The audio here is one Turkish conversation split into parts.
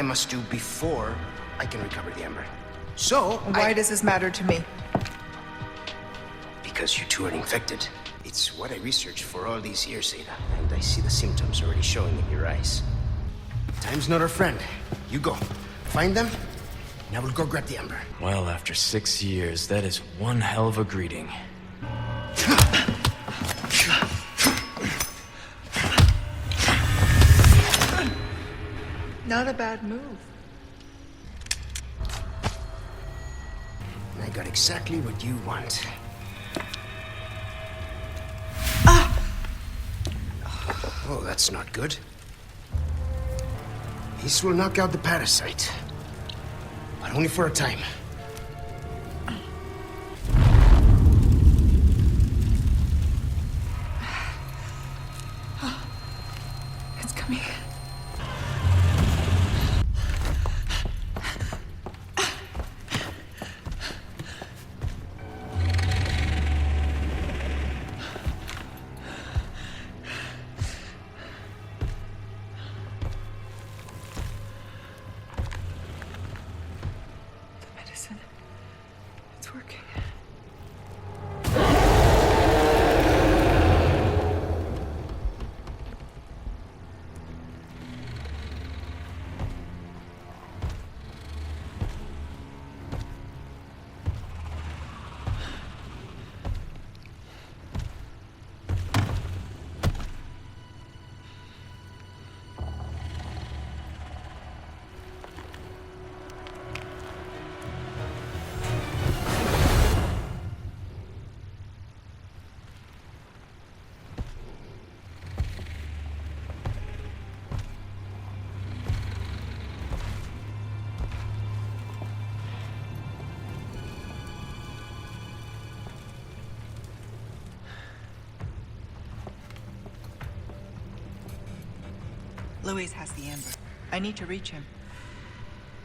I must do before I can recover the Ember. So, Why I... does this matter to me? Because you two are infected. It's what I researched for all these years, Ada, and I see the symptoms already showing in your eyes. Time's not our friend. You go. Find them, and I will go grab the Ember. Well, after six years, that is one hell of a greeting. Not a bad move. I got exactly what you want. Ah! Oh, that's not good. This will knock out the parasite. But only for a time.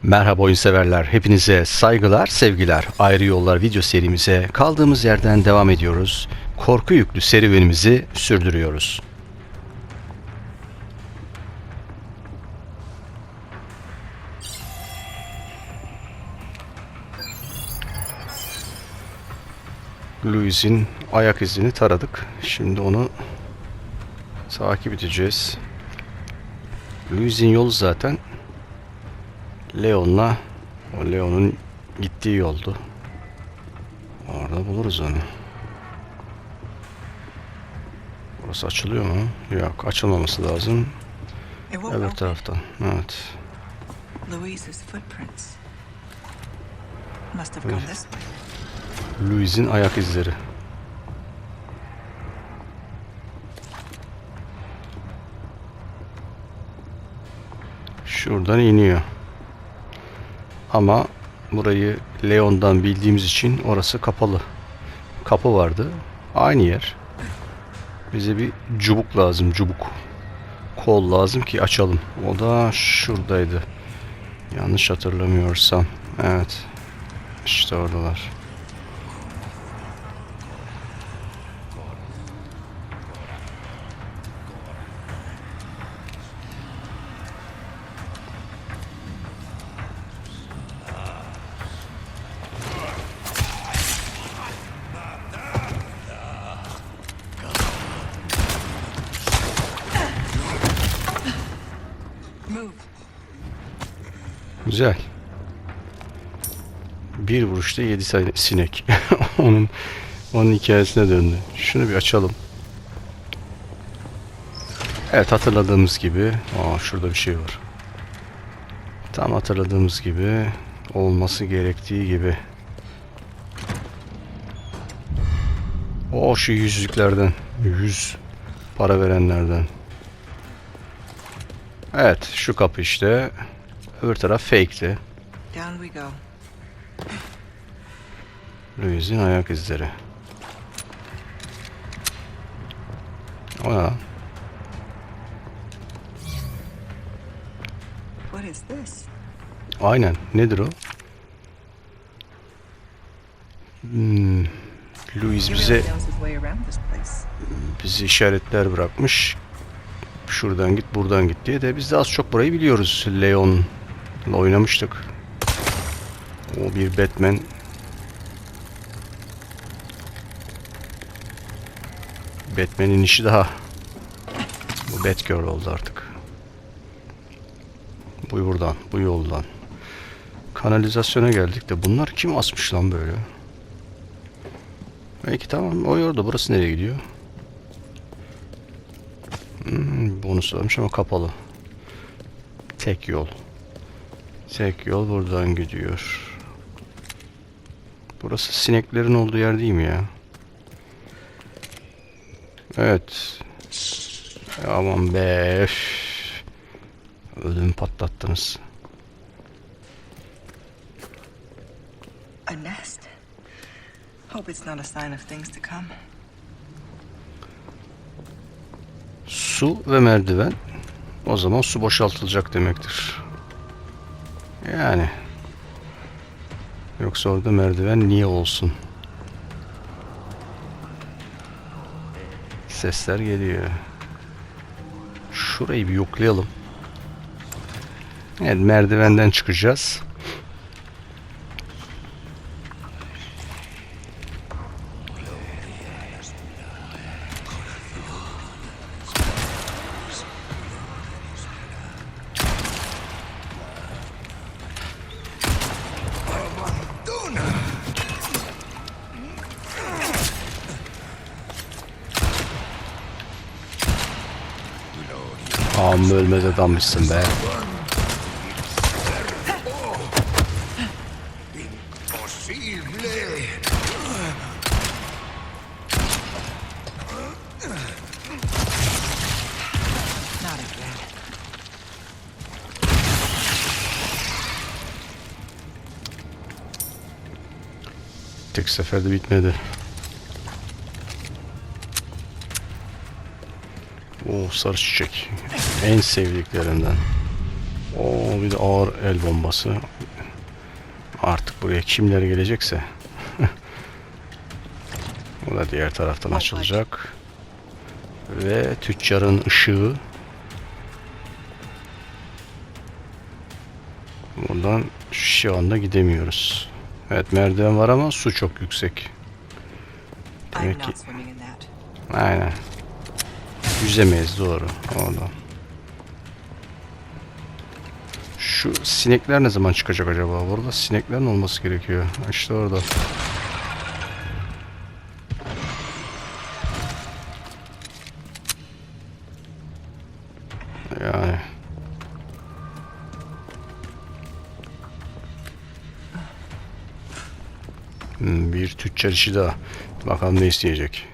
Merhaba oyun severler. Hepinize saygılar, sevgiler. Ayrı Yollar video serimize kaldığımız yerden devam ediyoruz. Korku yüklü serüvenimizi sürdürüyoruz. Louis'in ayak izini taradık. Şimdi onu takip edeceğiz. Louis'in yolu zaten Leon'la o Leon'un gittiği yoldu. Orada buluruz onu. Burası açılıyor mu? Yok, açılmaması lazım. Öbür taraftan. Evet. Louis'in ayak izleri. Şuradan iniyor. Ama burayı Leon'dan bildiğimiz için orası kapalı. Kapı vardı. Aynı yer. Bize bir cubuk lazım, cubuk. Kol lazım ki açalım. O da şuradaydı. Yanlış hatırlamıyorsam. Evet. İşte oradalar. Güzel. Bir vuruşta yedi sinek. onun onun hikayesine döndü. Şunu bir açalım. Evet hatırladığımız gibi. Aa şurada bir şey var. Tam hatırladığımız gibi olması gerektiği gibi. O şu yüzlüklerden. Yüz para verenlerden. Evet şu kapı işte. Öbür taraf fake'ti. Louis'in ayak izleri. O this? Aynen. Nedir o? Hmm. Louis bize bizi işaretler bırakmış. Şuradan git, buradan git diye de biz de az çok burayı biliyoruz. Leon oynamıştık. O bir Batman. Batman'in işi daha. Bu Batgirl oldu artık. Bu buradan, bu yoldan. Kanalizasyona geldik de bunlar kim asmış lan böyle? Peki tamam o orada burası nereye gidiyor? Hmm, bonus varmış ama kapalı. Tek yol. Tek yol buradan gidiyor. Burası sineklerin olduğu yer değil mi ya? Evet. Aman be. Ödümü patlattınız. A nest. Hope it's not a sign of things to come. Su ve merdiven. O zaman su boşaltılacak demektir. Yani. Yoksa orada merdiven niye olsun? Sesler geliyor. Şurayı bir yoklayalım. Evet merdivenden çıkacağız. Ölmez adammışsın be. Tek seferde bitmedi. O sarı çiçek. En sevdiklerimden. O bir de ağır el bombası. Artık buraya kimler gelecekse. Bu da diğer taraftan açılacak. Ve tüccarın ışığı. Buradan şu anda gidemiyoruz. Evet merdiven var ama su çok yüksek. Demek ki aynen. Yüzemeyiz doğru. Oradan. Şu sinekler ne zaman çıkacak acaba? Burada sineklerin olması gerekiyor. İşte orada. Yani. Hmm, bir tüccar işi daha. Bakalım ne isteyecek.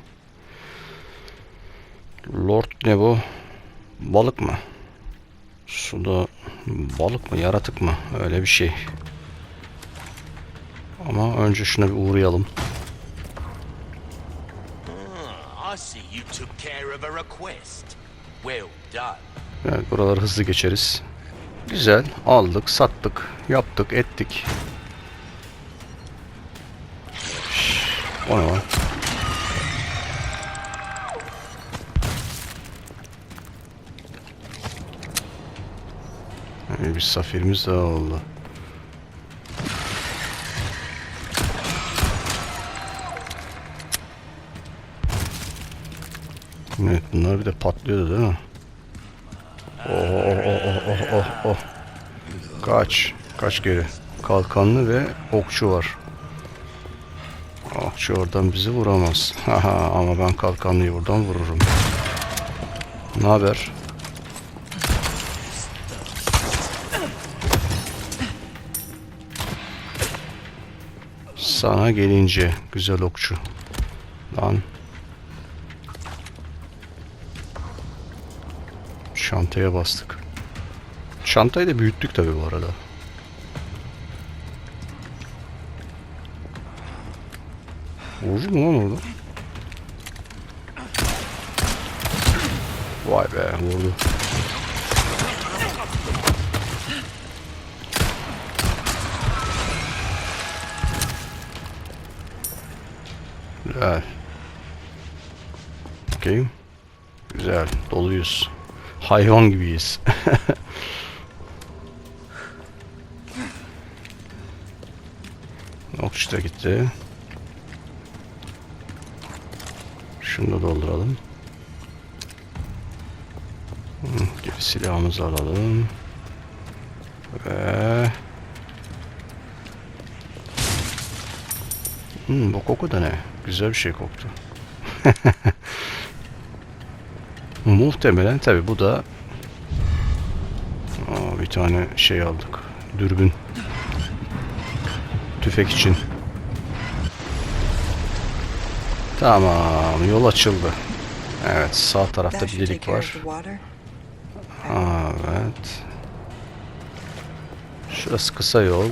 Lord ne bu? Balık mı? Suda balık mı yaratık mı? Öyle bir şey. Ama önce şuna bir uğrayalım. I see you took care of a request. Well done. Evet buraları hızlı geçeriz. Güzel aldık sattık yaptık ettik. O ne lan? Bir safirimiz daha oldu. Evet bunlar bir de patlıyordu değil mi? Oh oh oh oh oh oh oh. Kaç. Kaç geri. Kalkanlı ve okçu var. Okçu oradan bizi vuramaz. Haha ama ben kalkanlıyı buradan vururum. Ne haber? Sana gelince güzel okçu. Lan. Çantaya bastık. Çantayı da büyüttük tabii bu arada. Vurur mu lan orada? Vay be vurdu. Güzel. Okey. Güzel. Doluyuz. Hayvan gibiyiz. Okçu da gitti. Şunu da dolduralım. Geri silahımızı alalım. Ve... Hmm, bu koku da ne? Güzel bir şey koktu. Muhtemelen tabi bu da Aa, bir tane şey aldık. Dürbün. Tüfek için. Tamam, yol açıldı. Evet, sağ tarafta bir delik var. Evet. Şurası kısa yol.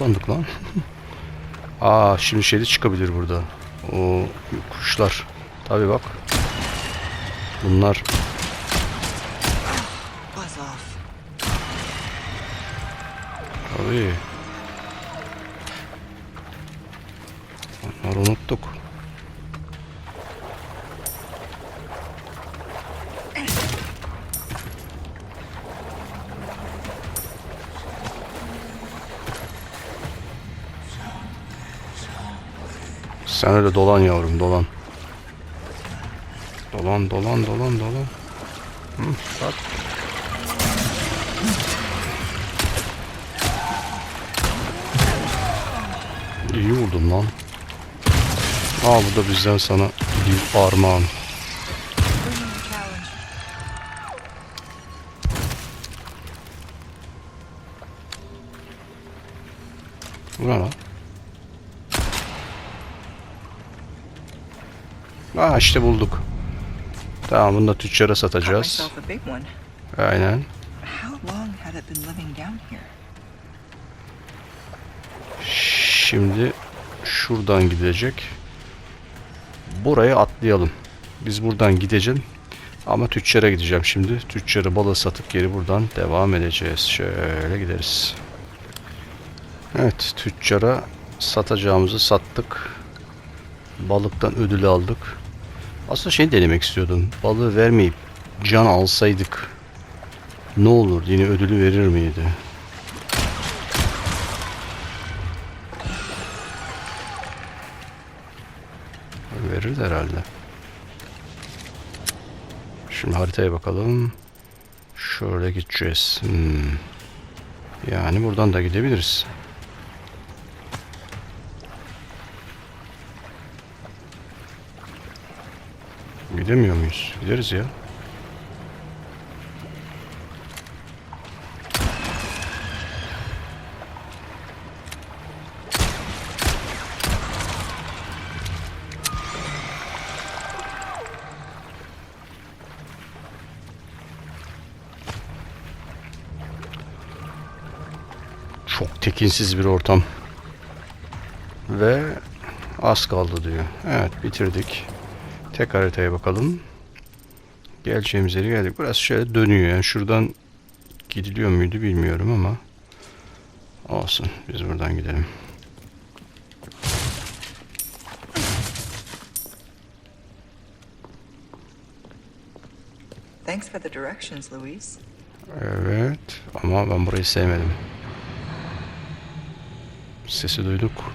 Islandık lan. Aa şimdi şey de çıkabilir burada. O kuşlar. Tabi bak. Bunlar. Tabii. Onları unuttuk. Sen öyle dolan yavrum dolan. Dolan dolan dolan dolan. Hı, bak. İyi vurdun lan. Aa bu da bizden sana bir armağan. İşte bulduk. Tamam bunu da tüccara satacağız. Aynen. Şimdi şuradan gidecek. Buraya atlayalım. Biz buradan gideceğim. Ama tüccara gideceğim şimdi. Tüccarı balığı satıp geri buradan devam edeceğiz. Şöyle gideriz. Evet tüccara satacağımızı sattık. Balıktan ödül aldık. Aslında şey denemek istiyordum. Balığı vermeyip can alsaydık ne olur yine ödülü verir miydi? Verir de herhalde. Şimdi haritaya bakalım. Şöyle gideceğiz. Hmm. Yani buradan da gidebiliriz. Gidemiyor muyuz? Gideriz ya. Çok tekinsiz bir ortam. Ve az kaldı diyor. Evet bitirdik. Tek haritaya bakalım. Geleceğimiz yere geldik. Burası şöyle dönüyor. Yani şuradan gidiliyor muydu bilmiyorum ama olsun. Biz buradan gidelim. Thanks for the directions, Louise. Evet ama ben burayı sevmedim. Sesi duyduk.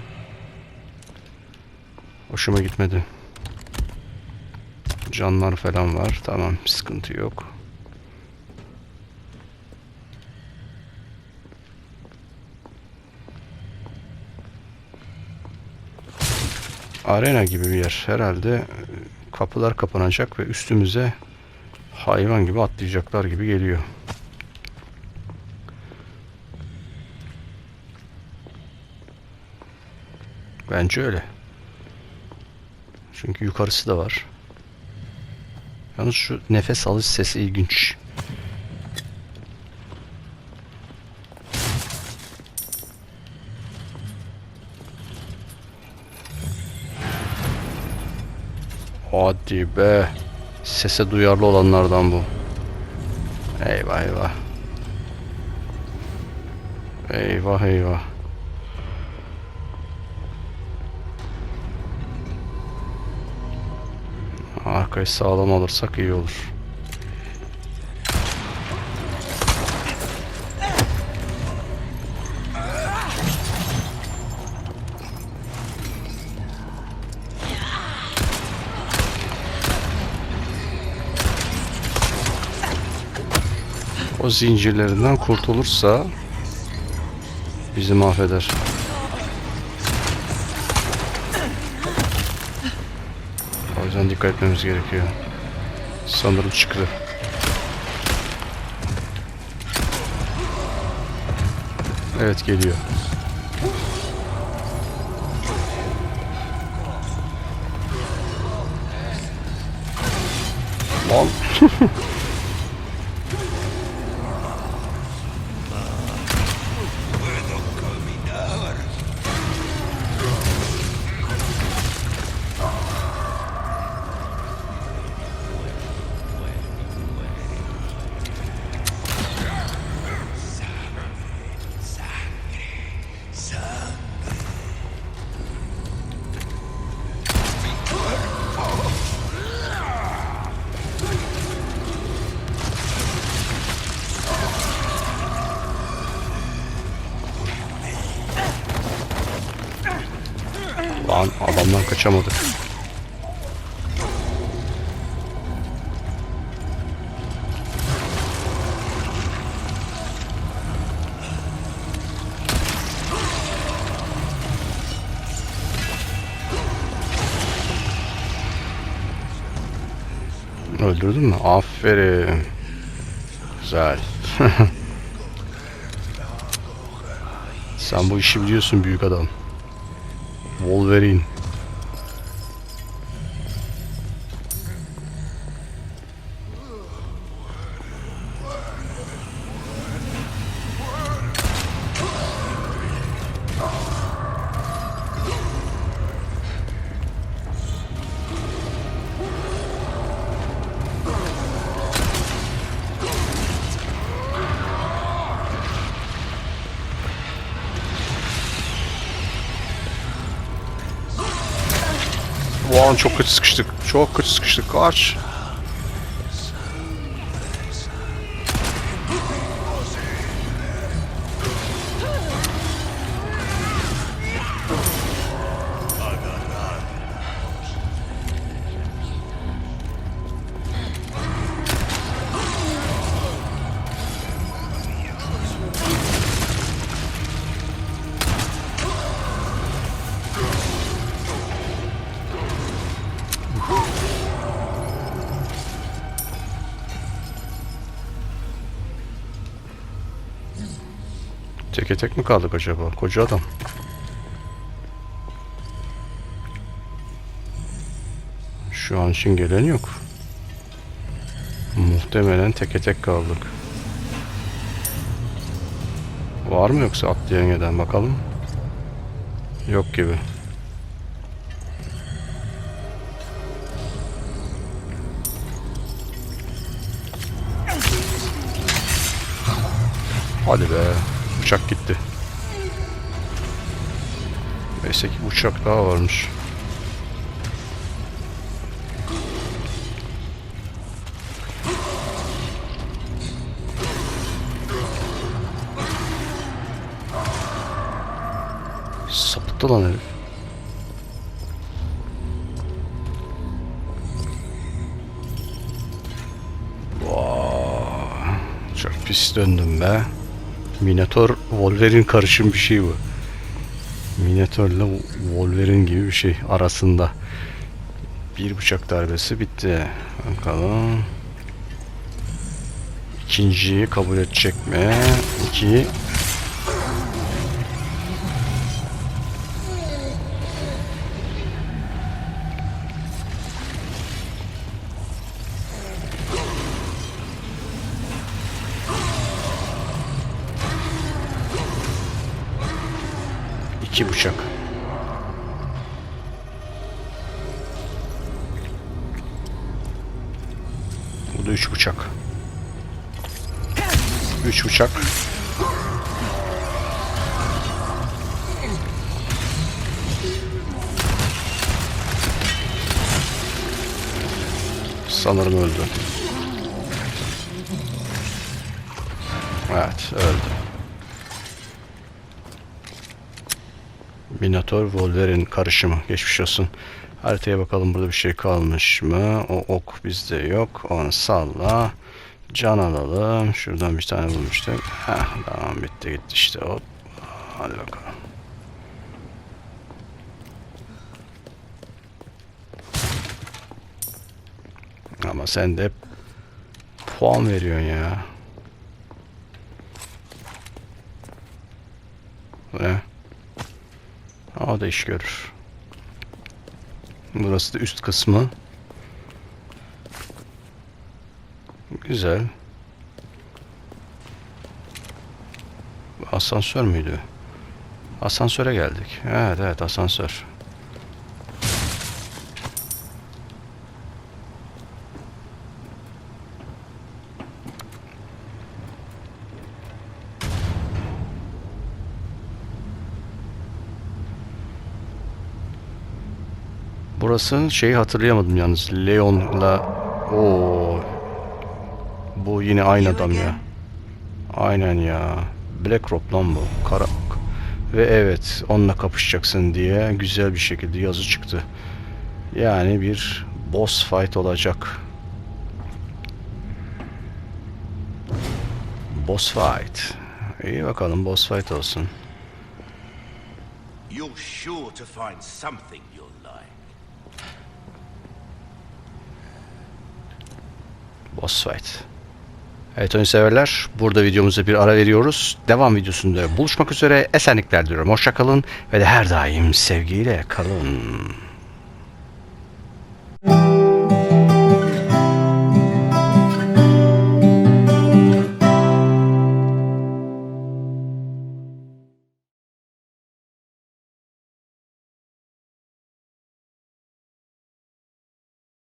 Hoşuma gitmedi. Canlar falan var. Tamam sıkıntı yok. Arena gibi bir yer. Herhalde e, kapılar kapanacak ve üstümüze hayvan gibi atlayacaklar gibi geliyor. Bence öyle. Çünkü yukarısı da var. Yalnız şu nefes alış sesi ilginç. Hadi be. Sese duyarlı olanlardan bu. Eyvah eyvah. Eyvah eyvah. Arkayı sağlam alırsak iyi olur. O zincirlerinden kurtulursa bizi mahveder. Yüzden dikkat etmemiz gerekiyor. Sanırım çıktı. Evet geliyor. Lan adamdan kaçamadık. Öldürdün mü? Aferin. Güzel. Sen bu işi biliyorsun büyük adam. Wolverine. Bu an çok kötü sıkıştık. Çok kötü sıkıştık. Kaç. Teke tek mi kaldık acaba? Koca adam. Şu an için gelen yok. Muhtemelen teke tek kaldık. Var mı yoksa atlayan gelen bakalım. Yok gibi. Hadi be. Uçak gitti. Neyse ki uçak daha varmış. Sapıttı lan herif. Çok pis döndüm be. Minotaur Wolverine karışım bir şey bu. Minotaur ile Wolverine gibi bir şey arasında. Bir bıçak darbesi bitti. Bakalım. İkinciyi kabul edecek mi? İki. İki bıçak. Bu da üç bıçak. Üç bıçak. Sanırım öldü. Evet öldü. Minotaur Wolverine karışımı. Geçmiş olsun. Haritaya bakalım burada bir şey kalmış mı? O ok bizde yok. Onu salla. Can alalım. Şuradan bir tane bulmuştuk. Heh, tamam bitti gitti işte. Hop. Hadi bakalım. Ama sen de puan veriyorsun ya. Ne? O da iş görür. Burası da üst kısmı. Güzel. Asansör müydü? Asansöre geldik. Evet evet asansör. Burası şeyi hatırlayamadım yalnız. Leon'la o bu yine aynı adam ya. Aynen ya. Black Rob lan bu. Kara ve evet onunla kapışacaksın diye güzel bir şekilde yazı çıktı. Yani bir boss fight olacak. Boss fight. İyi bakalım boss fight olsun. You're sure to find something you'll fight. Evet oyun severler. Burada videomuza bir ara veriyoruz. Devam videosunda buluşmak üzere. Esenlikler diliyorum. Hoşça kalın ve de her daim sevgiyle kalın.